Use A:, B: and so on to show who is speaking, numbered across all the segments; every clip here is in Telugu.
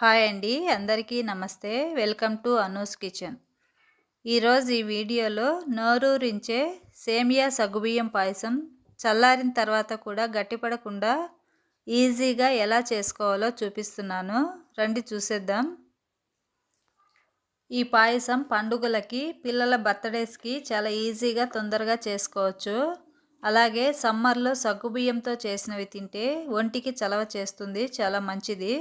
A: హాయ్ అండి అందరికీ నమస్తే. Welcome to Anu's kitchen. ఈరోజు ఈ వీడియోలో నోరూరించే సేమియా సగ్గుబియ్యం పాయసం చల్లారిన తర్వాత కూడా గట్టిపడకుండా ఈజీగా ఎలా చేసుకోవాలో చూపిస్తున్నాను. రండి చూసేద్దాం. ఈ పాయసం పండుగలకి పిల్లల బర్త్డేస్కి చాలా ఈజీగా తొందరగా చేసుకోవచ్చు. అలాగే సమ్మర్లో సగ్గుబియ్యంతో చేసినవి తింటే ఒంటికి చలవ చేస్తుంది చాలా మంచిది.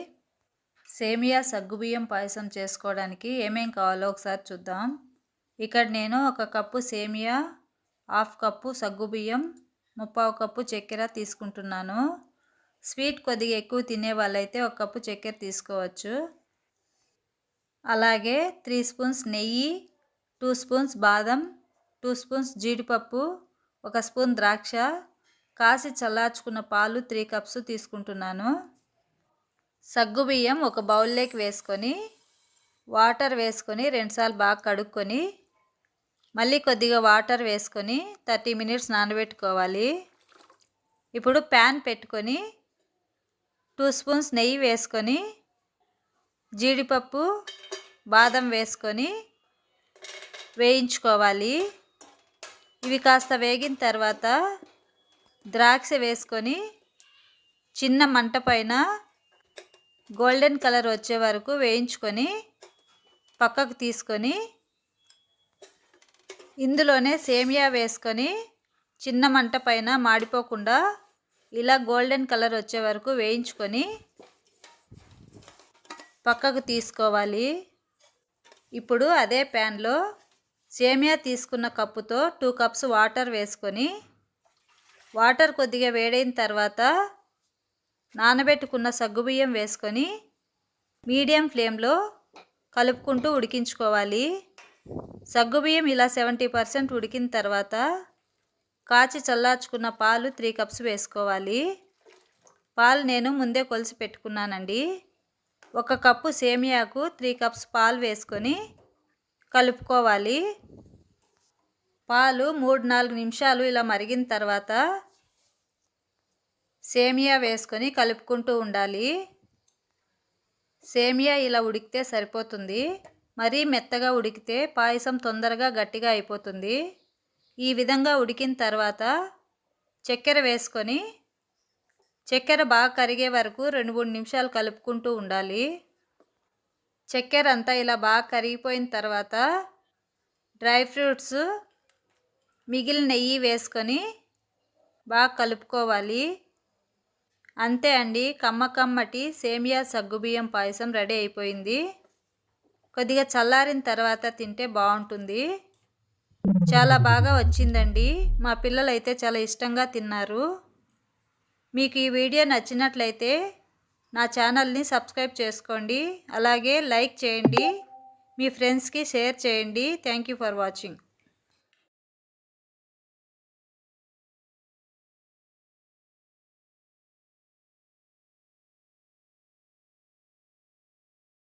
A: సేమియా సగ్గుబియ్యం పాయసం చేసుకోవడానికి ఏమేం కావాలో ఒకసారి చూద్దాం. ఇక్కడ నేను ఒక కప్పు సేమియా హాఫ్ కప్పు సగ్గుబియ్యం ముప్పావు కప్పు చక్కెర తీసుకుంటున్నాను. స్వీట్ కొద్దిగా ఎక్కువ తినే వాళ్ళైతే ఒక కప్పు చక్కెర తీసుకోవచ్చు. అలాగే త్రీ స్పూన్స్ నెయ్యి టూ స్పూన్స్ బాదం టూ స్పూన్స్ జీడిపప్పు ఒక స్పూన్ ద్రాక్ష కాసి చల్లార్చుకున్న పాలు త్రీ కప్స్ తీసుకుంటున్నాను. సగ్గుబియ్యం ఒక బౌల్లోకి వేసుకొని వాటర్ వేసుకొని రెండుసార్లు బాగా కడుక్కొని మళ్ళీ కొద్దిగా వాటర్ వేసుకొని థర్టీ మినిట్స్ నానబెట్టుకోవాలి. ఇప్పుడు ప్యాన్ పెట్టుకొని టూ స్పూన్స్ నెయ్యి వేసుకొని జీడిపప్పు బాదం వేసుకొని వేయించుకోవాలి. ఇవి కాస్త వేగిన తర్వాత ద్రాక్ష వేసుకొని చిన్న మంట పైన గోల్డెన్ కలర్ వచ్చే వరకు వేయించుకొని పక్కకు తీసుకొని ఇందులోనే సేమియా వేసుకొని చిన్న మంట పైన మాడిపోకుండా ఇలా గోల్డెన్ కలర్ వచ్చే వరకు వేయించుకొని పక్కకు తీసుకోవాలి. ఇప్పుడు అదే ప్యాన్లో సేమియా తీసుకున్న కప్పుతో టూ కప్స్ వాటర్ వేసుకొని వాటర్ కొద్దిగా వేడైన తర్వాత నానబెట్టుకున్న సగ్గుబియ్యం వేసుకొని మీడియం ఫ్లేమ్లో కలుపుకుంటూ ఉడికించుకోవాలి. సగ్గుబియ్యం ఇలా సెవెంటీ పర్సెంట్ ఉడికిన తర్వాత కాచి చల్లార్చుకున్న పాలు త్రీ కప్స్ వేసుకోవాలి. పాలు నేను ముందే కొలిసి పెట్టుకున్నానండి. ఒక కప్పు సేమియాకు త్రీ కప్స్ పాలు వేసుకొని కలుపుకోవాలి. పాలు మూడు నాలుగు నిమిషాలు ఇలా మరిగిన తర్వాత సేమియా వేసుకొని కలుపుకుంటూ ఉండాలి. సేమియా ఇలా ఉడికితే సరిపోతుంది. మరీ మెత్తగా ఉడికితే పాయసం తొందరగా గట్టిగా అయిపోతుంది. ఈ విధంగా ఉడికిన తర్వాత చక్కెర వేసుకొని చక్కెర బాగా కరిగే వరకు రెండు మూడు నిమిషాలు కలుపుకుంటూ ఉండాలి. చక్కెర అంతా ఇలా బాగా కరిగిపోయిన తర్వాత డ్రై ఫ్రూట్స్ మిగిలిన నెయ్యి వేసుకొని బాగా కలుపుకోవాలి. అంతే అండి. కమ్మ కమ్మటి సేమియా సగ్గుబియ్యం పాయసం రెడీ అయిపోయింది. కొద్దిగా చల్లారిన తర్వాత తింటే బాగుంటుంది. చాలా బాగా వచ్చిందండి. మా పిల్లలు అయితే చాలా ఇష్టంగా తిన్నారు. మీకు ఈ వీడియో నచ్చినట్లయితే నా ఛానల్ని సబ్స్క్రైబ్ చేసుకోండి. అలాగే లైక్ చేయండి. మీ ఫ్రెండ్స్కి షేర్ చేయండి. Thank you for watching.